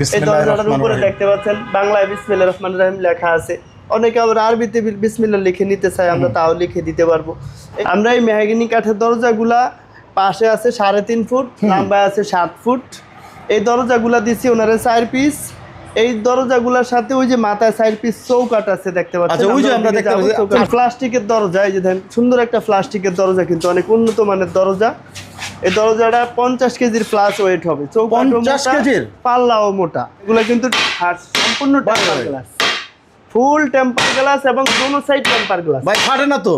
এই দরজাটার উপরে দেখতে পাচ্ছেন বাংলায় বিসমিল্লাহ রহমান রহিম লেখা আছে। অনেকে আবার আরবিতে বি- লিখে নিতে চাই আমরা তাও লিখে দিতে পারব। আমরা এই মেহাগিনি কাঠের দরজাগুলা পাশে আছে সাড়ে তিন ফুট লম্বায় আছে সাত ফুট। এই দরজাগুলা দিছি ওনারে চার পিস। এই দরজাগুলোর সাথে ওই যে মাথায় চার পিস চৌকাট আছে দেখতে পাচ্ছেন? আচ্ছা, ওই যে আমরা দেখতে পাচ্ছি। প্লাস্টিকের দরজা এই যে দেখেন সুন্দর একটা প্লাস্টিকের দরজা কিন্তু অনেক উন্নত মানের দরজা। এই দরজাটা পঞ্চাশ কেজির প্লাস ওয়েট হবে। চৌকাটও 50 মোটা, কেজির? পাল্লাও মোটা। এগুলো কিন্তু সম্পূর্ণ temper glass full temper glass এবং দোনো সাইড টেম্পার গ্লাস ভাই ফাটে না তো?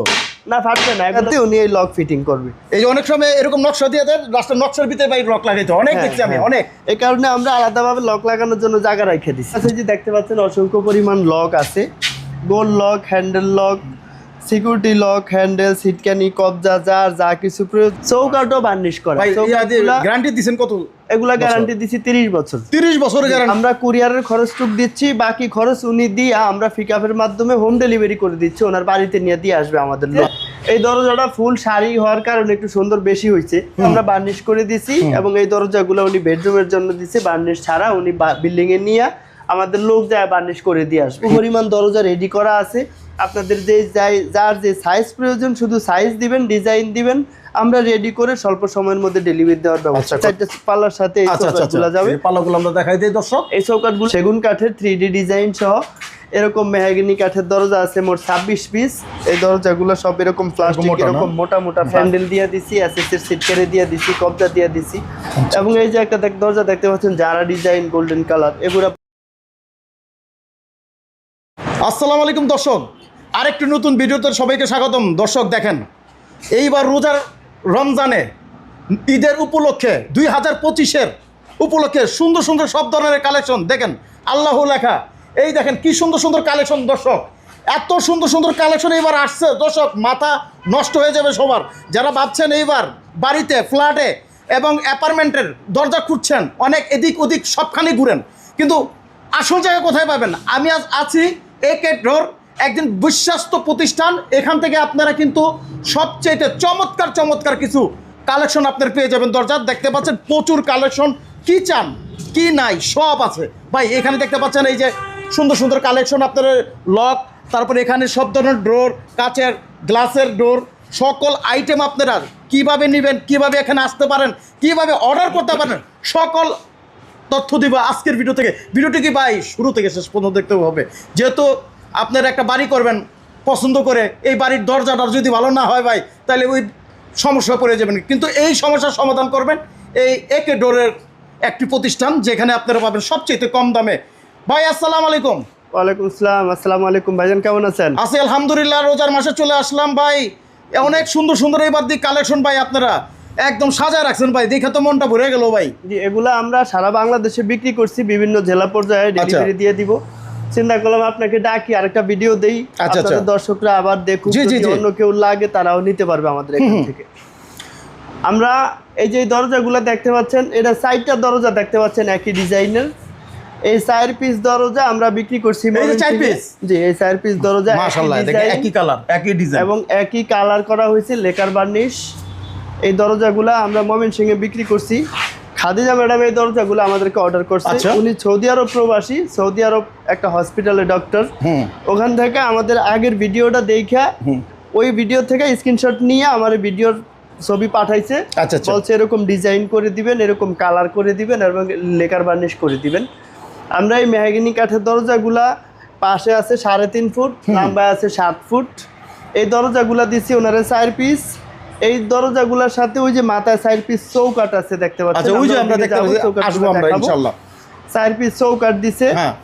না ফাটবে না। এটাতে উনি এই লক ফিটিং করবে। এই যে অনেক সময় এরকম নকশা দিয়ে দেন রাস্তার নকশার ভিতরে ভাই রক লাগাইতে অনেক হ্যাঁ, দেখছি আমি হ্যাঁ। অনেক। এই কারণে আমরা আলাদাভাবে লক লাগানোর জন্য জায়গা রেখে দিচ্ছি আচ্ছা যে দেখতে পাচ্ছেন অসংখ্য পরিমাণ লক আছে। গোল lock handle lock security lock handle সিটকানি কবজা যার যা কিছু প্রয়োজন চৌকাটও বার্নিশ করা। গ্যারান্টি দিছেন কত? এগুলা গ্যারান্টি দিচ্ছি তিরিশ বছর। তিরিশ বছরের গ্যারান্টি আমরা কুরিয়ারের খরচটুক দিচ্ছি বাকি খরচ উনি দিয়ে আমরা পিকআপের মাধ্যমে হোম ডেলিভারি করে দিচ্ছি ওনার বাড়িতে নিয়ে দিয়ে আসবে আমাদের লোক এই দরজাটা ফুল শাড়ি হওয়ার কারণে একটু সুন্দর বেশি হয়েছে আমরা বার্নিশ করে দিছি এবং এই দরজাগুলো উনি বেডরুমের জন্য দিচ্ছে বার্নিশ ছাড়া উনি বিল্ডিং এ নিয়ে আমাদের লোক যায় বার্নিশ করে দিয়ে আসবে। পরিমাণ দরজা রেডি করা আছে। আপনাদের যে যার যে সাইজ প্রয়োজন শুধু সাইজ দিবেন ডিজাইন দিবেন আমরা রেডি করে স্বল্প সময়ের মধ্যে ডেলিভারি দেওয়ার ব্যবস্থা। আচ্ছা, পাল্লার সাথে এই আচ্ছা আচ্ছা আচ্ছা। যাবে। পাল্লাগুলো আমরা দেখাই দিই দর্শক। এই চৌকাঠগুলো সেগুন কাঠের থ্রি ডি ডিজাইন সহ। এরকম মেহাগিনি কাঠের দরজা আছে মোট ছাব্বিশ পিস এই দরজাগুলো সব এরকম প্লাস্টিক এরকম মোটা মোটা হ্যান্ডেল দিয়ে দিছি এসএসের সিট কেড়ে দিয়ে দিছি কবজা দিয়ে দিছি। আচ্ছা। এবং এই যে একটা দেখ- দরজা দেখতে পাচ্ছেন যারা ডিজাইন গোল্ডেন কালার এগুলো আসসালামু আলাইকুম দর্শক। আরেকটি নতুন ভিডিওতে সবাইকে স্বাগতম। দর্শক, দেখেন, এইবার রোজার রমজানে ঈদের উপলক্ষে, দুই হাজার পঁচিশের উপলক্ষে সুন্দর সুন্দর সব ধরনের কালেকশন, দেখেন, আল্লাহ লেখা। এই দেখেন, কি সুন্দর সুন্দর কালেকশন, দর্শক। এত সুন্দর সুন্দর কালেকশন এইবার আসছে, দর্শক, মাথা নষ্ট হয়ে যাবে সবার। যারা ভাবছেন এইবার বাড়িতে, ফ্ল্যাটে এবং অ্যাপার্টমেন্টের দরজা খুঁজছেন, অনেক এদিক ওদিক সবখানে ঘুরেন। কিন্তু আসল জায়গা কোথায় পাবেন? আমি আজ আছি এ কে ডোর একজন বিশ্বস্ত প্রতিষ্ঠান, এখান থেকে আপনারা কিন্তু সবচেয়ে চমৎকার চমৎকার কিছু কালেকশন আপনারা পেয়ে যাবেন দরজা দেখতে পাচ্ছেন প্রচুর কালেকশন। কি চান? কি নাই? সব আছে। ভাই, এখানে দেখতে পাচ্ছেন এই যে সুন্দর সুন্দর কালেকশন আপনার, লক, তারপরে এখানে সব ধরনের ডোর, কাচের, গ্লাসের ডোর, সকল আইটেম আপনারা কীভাবে নেবেন, কীভাবে এখানে আসতে পারেন, কীভাবে অর্ডার করতে পারেন, সকল তথ্য দিব আজকের ভিডিও থেকে। ভিডিওটি কি ভাই, শুরু থেকে শেষ পর্যন্ত দেখতে হবে। যেহেতু আপনারা একটা বাড়ি করবেন পছন্দ করে এই বাড়ির দরজাটা যদি ভালো না হয় ভাই তাহলে ওই সমস্যা পড়ে যাবেন। কিন্তু এই সমস্যার সমাধান করবেন এই একে ডোরের একটি প্রতিষ্ঠান যেখানে আপনারা পাবেন সবচেয়ে কম দামে। ভাই আসসালামু আলাইকুম। ওয়ালাইকুম আসসালাম আসসালামু আলাইকুম। ভাইজান কেমন আছেন? আছি আলহামদুলিল্লাহ রোজার মাসে চলে আসলাম ভাই। অনেক সুন্দর সুন্দর এবার দিক কালেকশন ভাই আপনারা একদম সাজায় রাখছেন ভাই। দেখে তো মনটা ভরে গেল ভাই। এগুলো আমরা সারা বাংলাদেশে বিক্রি করছি বিভিন্ন জেলা পর্যায়ে ডেলিভারি দিয়ে দিব। চিন্তা করলাম আপনাকে ডাকি আরেকটা ভিডিও দেই। আচ্ছা, আচ্ছা। আপনাদের দর্শকরা আবার দেখুক যদি অন্য কেউ লাগে তারাও নিতে পারবে আমাদের এখান থেকে। আমরা এই যে দরজাগুলো দেখতে পাচ্ছেন এটা সাইডটা দরজা দেখতে পাচ্ছেন একই ডিজাইনের। এই চার পিস দরজা আমরা বিক্রি করছি? জি এই চার পিস দরজা একই কালার একই ডিজাইন এবং একই কালার করা হয়েছে লেকার বার্নিশ এই দরজাগুলা আমরা ময়মনসিংহে বিক্রি করছি। খাদিজা ম্যাডাম এই দরজাগুলো আমাদেরকে অর্ডার করছে। আচ্ছা। উনি সৌদি আরব প্রবাসী সৌদি আরব একটা হসপিটালে ডক্টর ওখান থেকে আমাদের আগের ভিডিওটা দেখা ওই ভিডিও থেকে স্ক্রিনশট নিয়ে আমার ভিডিওর ছবি পাঠাইছে। আচ্ছা, আচ্ছা। বলছে এরকম ডিজাইন করে দিবেন এরকম কালার করে দিবেন এবং লেকার বার্নিশ করে দিবেন। আমরা এই মেহাগিনি কাঠের দরজাগুলা পাশে আছে সাড়ে তিন ফুট লম্বায় আছে সাত ফুট। এই দরজাগুলা দিছি ওনারে চার পিস এই দরজাগুলোর সাথে ওই যে মাথায় চার পিস চৌকাট আছে দেখতে পাচ্ছেন? আচ্ছা ওই যে আমরা দেখতে পাচ্ছি আসব আমরা ইনশাআল্লাহ চার পিস চৌকাট দিছে। হ্যাঁ।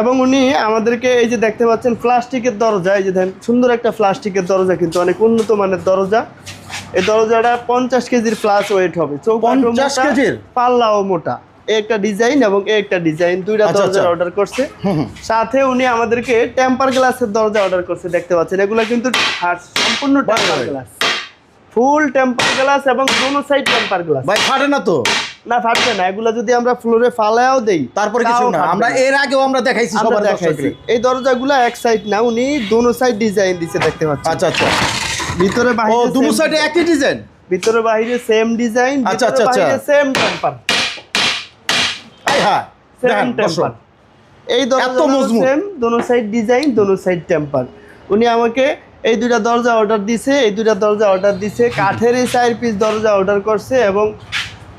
এবং উনি আমাদেরকে এই যে দেখতে পাচ্ছেন প্লাস্টিকের দরজা এই যে দেখেন সুন্দর একটা প্লাস্টিকের দরজা কিন্তু অনেক উন্নত মানের দরজা। এই দরজাটা পঞ্চাশ কেজির প্লাস ওয়েট হবে। চৌকাঠও 50 মোটা, কেজির? পাল্লাও মোটা। একটা ডিজাইন এবং একটা ডিজাইন দুইটা আচ্ছা, দরজা আচ্ছা। অর্ডার করছে। হুম, হুম। সাথে উনি আমাদেরকে টেম্পার গ্লাসের দরজা অর্ডার করছে দেখতে পাচ্ছেন। এগুলো কিন্তু সম্পূর্ণ temper glass full temper glass এবং দোনো সাইড টেম্পার গ্লাস। ভাই ফাটে না তো? না ফাটবে না। এগুলো যদি আমরা ফ্লোরে ফালায়াও দেই তারপরে কিছু না। আমরা এর আগেও আমরা দেখাইছি সবার দেখাইছি। এই দরজাগুলো এক সাইড না উনি দোনো সাইড ডিজাইন দিছে দেখতে পাচ্ছেন। আচ্ছা আচ্ছা। ভিতরে ও বাইরে দুটো same- সাইডে একই ডিজাইন ভিতরে বাইরে সেম ডিজাইন আচ্ছা, আচ্ছা, আচ্ছা। সেম টেম্পার আই হ্যাঁ সেম টেম্পার এই দরজা এত মজবুত। সেম দোনো সাইড ডিজাইন দোনো সাইড টেম্পার উনি আমাকে এই দুইটা দরজা অর্ডার দিছে এই দুইটা দরজা অর্ডার দিছে। কাঠের এই চার পিস দরজা অর্ডার করছে এবং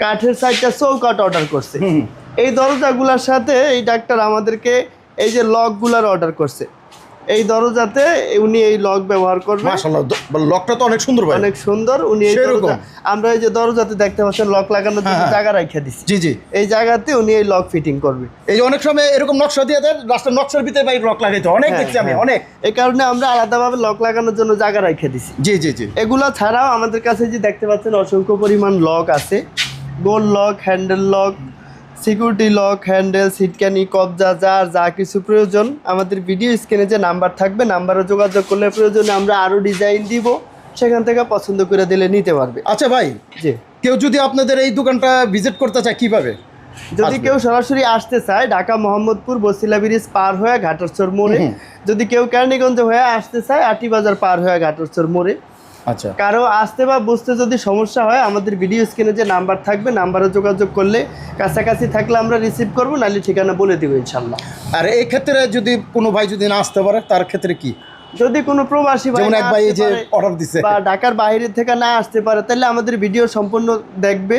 কাঠের চারটা চৌকাট অর্ডার করছে। এই দরজাগুলোর সাথে এই ডাক্তার আমাদেরকে এই যে লকগুলার অর্ডার করছে। এই দরজাতে উনি এই লক ব্যবহার করবেন। মাশাআল্লাহ লকটা তো অনেক সুন্দর ভাই। অনেক সুন্দর উনি এই দরজা আমরা এই যে দরজাতে দেখতে পাচ্ছেন লক লাগানোর জন্য হ্যাঁ, হ্যাঁ। জায়গা রাখা দিছি। জি জি। এই জায়গাতে উনি এই লক ফিটিং করবে। এই অনেক সময় এরকম নকশা দিয়ে দেয় রাস্তার নকশার ভিতরে ভাই লক লাগাইতে অনেক হ্যাঁ, দেখছি আমি। অনেক। এই কারণে আমরা আলাদাভাবে লক লাগানোর জন্য জায়গা রেখে দিছি। জি জি জি। এগুলো ছাড়াও আমাদের কাছে যে দেখতে পাচ্ছেন অসংখ্য পরিমাণ লক আছে। গোল lock handle lock security lock handle সিটকানি কবজা যার যা কিছু প্রয়োজন। আমাদের ভিডিও স্ক্রিনে যে নাম্বার থাকবে নাম্বারে যোগাযোগ করলে প্রয়োজনে আমরা আরও ডিজাইন দিব। সেখান থেকে পছন্দ করে দিলে নিতে পারবে। আচ্ছা ভাই জি। কেউ যদি আপনাদের এই দোকানটা ভিজিট করতে চায় কীভাবে? যদি কেউ সরাসরি আসতে চায় ঢাকা মোহাম্মদপুর বসিলা ব্রিজ পার হয়ে ঘাটরচর মোড়ে। যদি কেউ কেরানীগঞ্জ হয়ে আসতে চায় আটি বাজার পার হয়ে ঘাটরচর মোড়ে। আচ্ছা। কারও আসতে বা বুঝতে যদি সমস্যা হয় আমাদের ভিডিও স্ক্রিনে যে নাম্বার থাকবে নাম্বারে যোগাযোগ করলে কাছাকাছি থাকলে আমরা রিসিভ করব নাহলে ঠিকানা বলে দিব ইনশাল্লাহ। আর এই ক্ষেত্রে যদি কোনো ভাই যদি না আসতে পারে তার ক্ষেত্রে কি? যদি কোনো প্রবাসী ভাই যেমন এক ভাই যে অর্ডার দিছে। বা ঢাকার বাইরে থেকে না আসতে পারে তাহলে আমাদের ভিডিও সম্পূর্ণ দেখবে।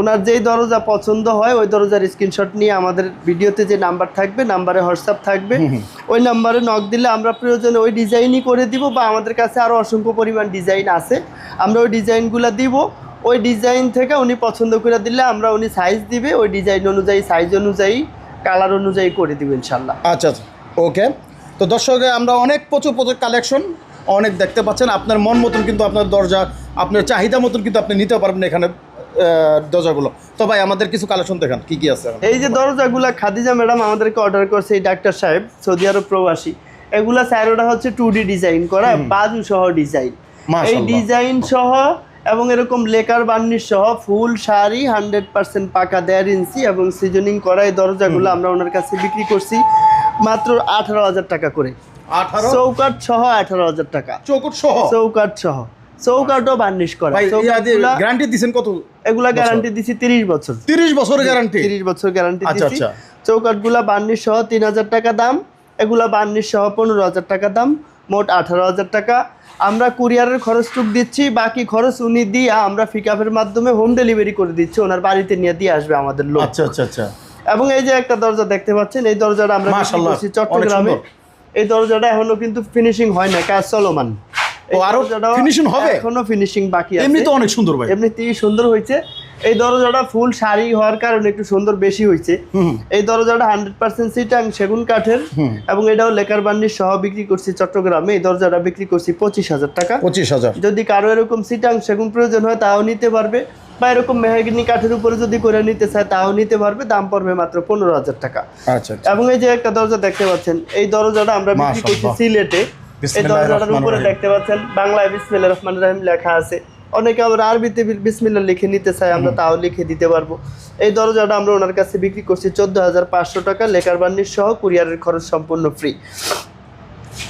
ওনার যেই দরজা পছন্দ হয় ওই দরজার স্ক্রিনশট নিয়ে আমাদের ভিডিওতে যে নাম্বার থাকবে নাম্বারে হোয়াটসঅ্যাপ থাকবে। ওই নাম্বারে নক দিলে আমরা প্রয়োজনে ওই ডিজাইনই করে দিব বা আমাদের কাছে আরও অসংখ্য পরিমাণ ডিজাইন আছে। আমরা ওই ডিজাইনগুলো দিব। ওই ডিজাইন থেকে উনি পছন্দ করে দিলে আমরা উনি সাইজ দিবে ওই ডিজাইন অনুযায়ী সাইজ অনুযায়ী কালার অনুযায়ী করে দিব ইনশাল্লাহ। আচ্ছা আচ্ছা। ওকে তো দর্শক আমরা অনেক প্রচুর প্রচুর কালেকশন অনেক দেখতে পাচ্ছেন। আপনার মন মতন কিন্তু আপনার দরজা আপনার চাহিদা মতন কিন্তু আপনি নিতে পারবেন এখানে দরজাগুলো। তো ভাই আমাদের কিছু কালেকশন দেখান কি কি আছে এই যে দরজাগুলা খাদিজা ম্যাডাম আমাদেরকে অর্ডার করছে এই ডাক্তার সাহেব সৌদি আরব প্রবাসী। এগুলা স্যারোটা হচ্ছে টু ডিজাইন করা বাজু সহ ডিজাইন এই ডিজাইন সহ এবং এরকম লেকার বার্নিশ সহ ফুল শাড়ি হান্ড্রেড পার্সেন্ট পাকা দেড় ইঞ্চি এবং সিজনিং করা এই দরজাগুলো আমরা ওনার কাছে বিক্রি করছি। মাত্র আঠারো হাজার টাকা করে। চৌকাট সহ আঠারো হাজার টাকা। চৌকুট সহ? চৌকাট সহ। চৌকাটও বার্নিশ করা। গ্যারান্টি কত এগুলা গ্যারান্টি দিছি তিরিশ বছর। তিরিশ বছরের গ্যারান্টি তিরিশ বছর গ্যারান্টি আচ্ছা, আচ্ছা। চৌকাটগুলা বার্নিশ সহ তিন হাজার টাকা দাম। এগুলা বার্নিশ সহ পনেরো হাজার টাকা দাম। মোট আঠারো হাজার টাকা। আমরা কুরিয়ারের খরচটুক দিচ্ছি। বাকি খরচ উনি দিয়ে আমরা পিকআপের মাধ্যমে হোম ডেলিভারি করে দিচ্ছি। ওনার বাড়িতে নিয়ে দিয়ে আসবে আমাদের লোক। আচ্ছা আচ্ছা আচ্ছা। এবং এই যে একটা দরজা দেখতে পাচ্ছেন এই দরজাটা আমরা চট্টগ্রামে। এই দরজাটা এখনও কিন্তু ফিনিশিং হয় না কাজ চলমান। ও, আরও ফিনিশিং হবে? এখনও ফিনিশিং বাকি আছে। এমনি তো অনেক সুন্দর ভাই। এমনিতেই সুন্দর হয়েছে। এই দরজাটা ফুল শাড়ি হওয়ার কারণে একটু সুন্দর বেশি হয়েছে। এই দরজাটা হান্ড্রেড পার্সেন্ট সিটাং সেগুন কাঠের এবং এটাও লেকার বান্ডির সহ বিক্রি করছি চট্টগ্রামে। এই দরজাটা বিক্রি করছি পঁচিশ হাজার টাকা। পঁচিশ হাজার। যদি কারও এরকম সিটাং সেগুন প্রয়োজন হয় তাও নিতে পারবে বা এরকম মেহাগিনি কাঠের উপরে যদি করে নিতে চায় তাও নিতে পারবে দাম পড়বে মাত্র পনেরো হাজার টাকা। আচ্ছা আচ্ছা। এবং এই যে একটা দরজা দেখতে পাচ্ছেন এই দরজাটা আমরা বিক্রি করছি সিলেটে। এই দরজাটার উপরে দেখতে পাচ্ছেন বাংলায় বিসমিল্লাহ রহমান রহিম লেখা আছে। অনেকে আবার আরবিতে বি- বিসমিল্লাহ লিখে নিতে চাই আমরা তাও লিখে দিতে পারব। এই দরজাটা আমরা ওনার কাছে বিক্রি করছি চোদ্দ হাজার পাঁচশো টাকা লেকার বান্নির সহ কুরিয়ারের খরচ সম্পূর্ণ ফ্রি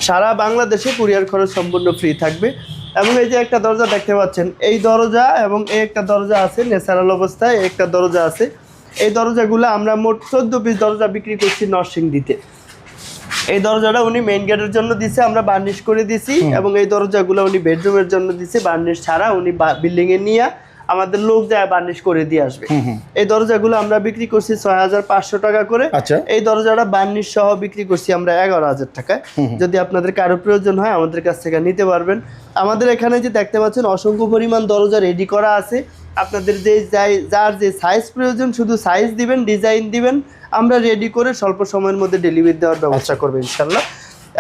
সারা বাংলাদেশে কুরিয়ার খরচ সম্পূর্ণ ফ্রি থাকবে। এবং এই যে একটা দরজা দেখতে পাচ্ছেন এই দরজা এবং এই একটা দরজা আছে ন্যাচারাল অবস্থায় একটা দরজা আছে। এই দরজাগুলো আমরা মোট চোদ্দ পিস দরজা বিক্রি করছি নরসিং দিতে এই দরজাটা উনি মেইন গেটের জন্য দিছে আমরা বার্নিশ করে দিছি এবং এই দরজাগুলো উনি বেডরুমের জন্য দিছে বার্নিশ ছাড়া উনি বিল্ডিং এ নিয়ে আমাদের লোক যায় বার্নিশ করে দিয়ে আসবে। এই দরজাগুলো আমরা বিক্রি করছি ছয় হাজার পাঁচশো টাকা করে। আচ্ছা। এই দরজাটা বার্নিশ সহ বিক্রি করছি আমরা এগারো হাজার টাকায় যদি আপনাদের কারও প্রয়োজন হয় আমাদের কাছ থেকে নিতে পারবেন। আমাদের এখানে যে দেখতে পাচ্ছেন অসংখ্য পরিমাণ দরজা রেডি করা আছে। আপনাদের যে যাই- যার যে সাইজ প্রয়োজন শুধু সাইজ দিবেন ডিজাইন দিবেন আমরা রেডি করে স্বল্প সময়ের মধ্যে ডেলিভারি দেওয়ার ব্যবস্থা করব ইনশাল্লাহ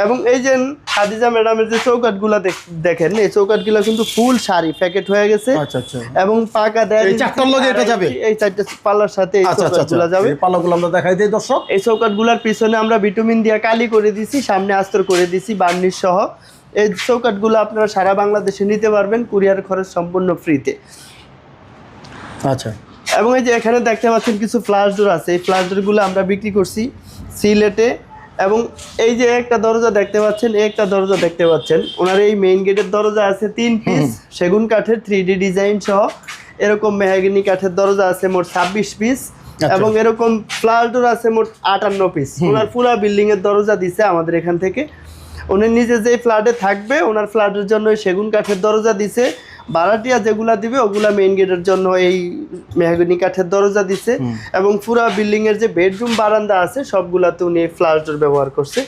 এবং এই যে খাদিজা ম্যাডামের যে চৌকাটগুলো দেখ- দেখেন এই চৌকাটগুলো কিন্তু ফুল শাড়ি প্যাকেট হয়ে গেছে। আচ্ছা আচ্ছা। এবং পাকা দেয় এই চারটার লগে এটা যাবে? এই চারটা পাল্লার সাথে এই আচ্ছা আচ্ছা যাবে। এই পাল্লাগুলো আমরা দেখাই দিই দর্শক। এই চৌকাটগুলোর পিছনে আমরা ভিটামিন দিয়ে কালি করে দিছি সামনে আস্তর করে দিছি বার্নিশ সহ। এই চৌকাটগুলো আপনারা সারা বাংলাদেশে নিতে পারবেন কুরিয়ার খরচ সম্পূর্ণ ফ্রিতে আচ্ছা। এবং এই যে এখানে দেখতে পাচ্ছেন কিছু ফ্লাশ ডোর আছে। এই ফ্লাশ ডোরগুলো আমরা বিক্রি করছি সিলেটে। এবং এই যে একটা দরজা দেখতে পাচ্ছেন একটা দরজা দেখতে পাচ্ছেন। ওনার এই মেইন গেটের দরজা আছে তিন পিস সেগুন কাঠের থ্রি ডি ডিজাইন সহ। এরকম মেহাগিনি কাঠের দরজা আছে মোট ছাব্বিশ পিস এবং এরকম ফ্লাশ ডোর আছে মোট আটান্ন পিস ওনার পুরা বিল্ডিং এর দরজা দিছে আমাদের এখান থেকে। উনি নিজে যে ফ্ল্যাটে থাকবে ওনার ফ্ল্যাটের জন্য সেগুন কাঠের দরজা দিছে। ভাড়াটিয়া যেগুলা দিবে ওগুলা মেইন গেটের জন্য এই মেহগনি কাঠের দরজা দিছে। এবং পুরো বিল্ডিং এর যে বেডরুম বারান্দা আছে সবগুলাতে উনি এই ফ্ল্যাশ ডোর ব্যবহার করছে।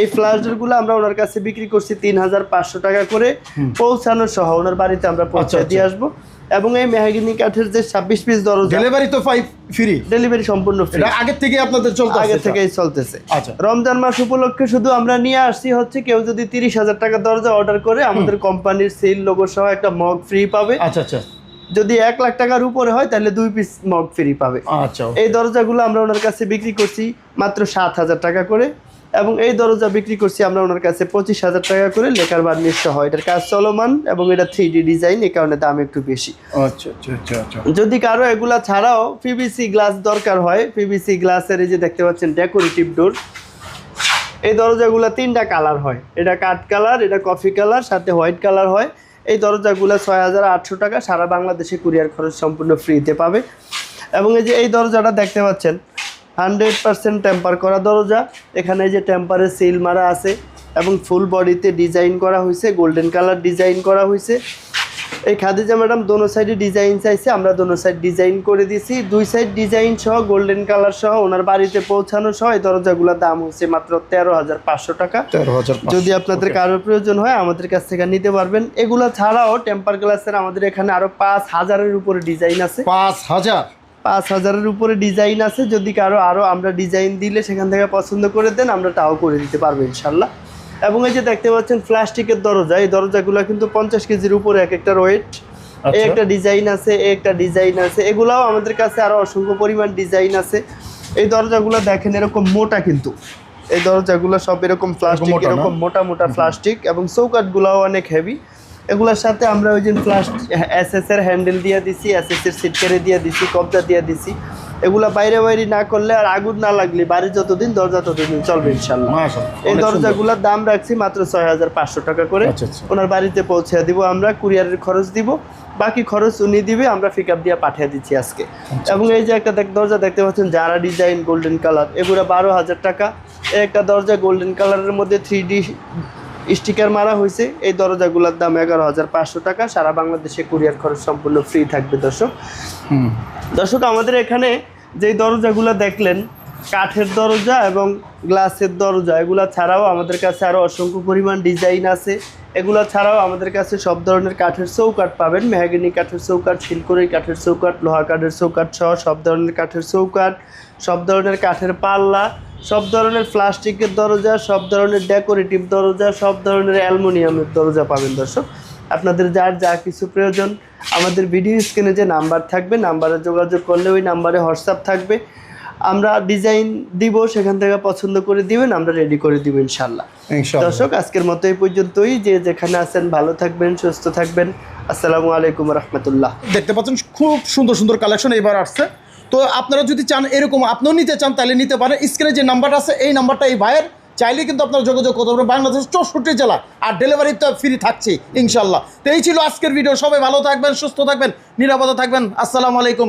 এই ফ্ল্যাশ ডোরগুলো আমরা ওনার কাছে বিক্রি করছি তিন হাজার পাঁচশো টাকা করে। পৌঁছানোর সহ ওনার বাড়িতে আমরা পৌঁছে আচ্ছা। দিয়ে আসব। এবং এই মেহগিনি কাঠের যে ছাব্বিশ পিস দরজা ডেলিভারি তো ফাইভ ফ্রি ডেলিভারি সম্পূর্ণ ফ্রি আগের থেকে আপনাদের চলতে আগে থেকেই চলতেছে। আচ্ছা। রমজান মাস উপলক্ষে শুধু আমরা নিয়ে আসছি হচ্ছে কেউ যদি তিরিশ হাজার টাকা দরজা অর্ডার করে আমাদের কোম্পানির সেল লোগো সহ একটা মগ ফ্রি পাবে। আচ্ছা আচ্ছা। যদি এক লাখ টাকার উপরে হয় তাহলে দুই পিস মগ ফ্রি পাবে। আচ্ছা এই দরজাগুলো আমরা ওনার কাছে বিক্রি করছি মাত্র সাত হাজার টাকা করে। এবং এই দরজা বিক্রি করছি আমরা ওনার কাছে পঁচিশ হাজার টাকা করে লেখার বার্নিশ সহ এটার কাজ চলমান এবং এটা থ্রি ডি ডিজাইন এই কারণে দাম একটু বেশি। আচ্ছা আচ্ছা আচ্ছা যদি কারও এগুলা ছাড়াও পিভিসি গ্লাস দরকার হয় পিভিসি গ্লাসের এই যে দেখতে পাচ্ছেন ডেকোরেটিভ ডোর এই দরজাগুলো তিনটা কালার হয়। এটা কাঠ কালার এটা কফি কালার সাথে হোয়াইট কালার হয়। এই দরজাগুলো ছয় হাজার আটশো টাকা সারা বাংলাদেশে কুরিয়ার খরচ সম্পূর্ণ ফ্রিতে পাবে। এবং এই যে এই দরজাটা দেখতে পাচ্ছেন হান্ড্রেড পার্সেন্ট টেম্পার করা দরজা। এখানে যে টেম্পারে সিল মারা আছে এবং ফুল বডিতে ডিজাইন করা হয়েছে গোল্ডেন কালার ডিজাইন করা হয়েছে। এই খাদিজা ম্যাডাম দোনো সাইডে ডিজাইন চাইছে আমরা দোনো সাইড ডিজাইন করে দিছি দুই সাইড ডিজাইন সহ গোল্ডেন কালার সহ ওনার বাড়িতে পৌঁছানো সহ এই দরজাগুলোর দাম হচ্ছে মাত্র তেরো হাজার পাঁচশো টাকা। যদি আপনাদের কারোর প্রয়োজন হয় আমাদের কাছ থেকে নিতে পারবেন। এগুলো ছাড়াও টেম্পার গ্লাসের আমাদের এখানে আরও পাঁচ হাজারের উপরে ডিজাইন আছে। পাঁচ হাজার? পাঁচ হাজারের উপরে ডিজাইন আছে। যদি কারও আরও আমরা ডিজাইন দিলে সেখান থেকে পছন্দ করে দেন আমরা তাও করে দিতে পারব ইনশাল্লাহ। এবং এই যে দেখতে পাচ্ছেন প্লাস্টিকের দরজা এই দরজাগুলো কিন্তু পঞ্চাশ কেজির উপরে এক একটা ওয়েট এই আচ্ছা। একটা ডিজাইন আছে এই একটা ডিজাইন আছে। এগুলাও আমাদের কাছে আরও অসংখ্য পরিমাণ ডিজাইন আছে। এই দরজাগুলো দেখেন এরকম মোটা কিন্তু। এই দরজাগুলো সব এরকম প্লাস্টিক এরকম মোটা মোটা প্লাস্টিক এবং চৌকাটগুলোও অনেক হেভি এগুলোর সাথে আমরা ওই যে এসএস এর হ্যান্ডেল দিয়ে দিছি এসএস এর সিট কেড়ে দিয়ে দিছি কবজা দিয়ে দিছি। এগুলা বাইরে বাইরে না করলে আর আগুন না লাগলে বাড়ি যতদিন দরজা ততদিন চলবে ইনশাল্লাহ এই দরজাগুলোর দাম রাখছি মাত্র ছয় হাজার পাঁচশো টাকা করে। আচ্ছা, আচ্ছা। ওনার বাড়িতে পৌঁছে দিব আমরা কুরিয়ারের খরচ দিব। বাকি খরচ উনি দিবে আমরা পিক আপ দিয়ে পাঠিয়ে দিচ্ছি আজকে। আচ্ছা, এবং এই যে একটা দেখ- দরজা দেখতে পাচ্ছেন যারা ডিজাইন গোল্ডেন কালার এগুলো বারো হাজার টাকা। এই একটা দরজা গোল্ডেন কালারের মধ্যে থ্রি ডি স্টিকার মারা হয়েছে। এই দরজাগুলোর দাম এগারো হাজার পাঁচশো টাকা। সারা বাংলাদেশে কুরিয়ার খরচ সম্পূর্ণ ফ্রি থাকবে দর্শক। দর্শক আমাদের এখানে যেই দরজাগুলো দেখলেন কাঠের দরজা এবং গ্লাসের দরজা এগুলা ছাড়াও আমাদের কাছে আরও অসংখ্য পরিমাণ ডিজাইন আছে। এগুলা ছাড়াও আমাদের কাছে সব ধরনের কাঠের চৌকাঠ পাবেন। মেহাগিনি কাঠের চৌকাঠ শিলকুড়ি কাঠের চৌকাঠ লোহা কাঠের চৌকাঠ সহ সব ধরনের কাঠের চৌকাঠ সব ধরনের কাঠের পাল্লা সব ধরনের প্লাস্টিকের দরজা সব ধরনের ডেকোরেটিভ দরজা সব ধরনের অ্যালুমিনিয়ামের দরজা পাবেন দর্শক। আপনাদের যার যা কিছু প্রয়োজন আমাদের ভিডিও স্ক্রিনে যে নাম্বার থাকবে নাম্বারে যোগাযোগ করলে ওই নাম্বারে হোয়াটসঅ্যাপ থাকবে। আমরা ডিজাইন দিব সেখান থেকে পছন্দ করে দিবেন আমরা রেডি করে দিব ইনশাল্লাহ ইনশাআল্লাহ। দর্শক আজকের মতো এই পর্যন্তই। যে যেখানে আছেন ভালো থাকবেন সুস্থ থাকবেন। আসসালামু আলাইকুম রহমতুল্লাহ। দেখতে পাচ্ছেন খুব সুন্দর সুন্দর কালেকশন এবার আসছে। তো আপনারা যদি চান এরকম, আপনিও নিতে চান, তাহলে নিতে পারেন। স্ক্রিনে যে নাম্বারটা আছে, এই নাম্বারটা এই ভাইয়ের। চাইলে কিন্তু আপনারা যোগাযোগ করতে পারবেন। বাংলাদেশের চৌষট্টি জেলা, আর ডেলিভারি তো ফ্রি থাকছে ইনশাল্লাহ তো এই ছিল আজকের ভিডিও সবাই ভালো থাকবেন, সুস্থ থাকবেন, নিরাপদে থাকবেন। আসসালামু আলাইকুম।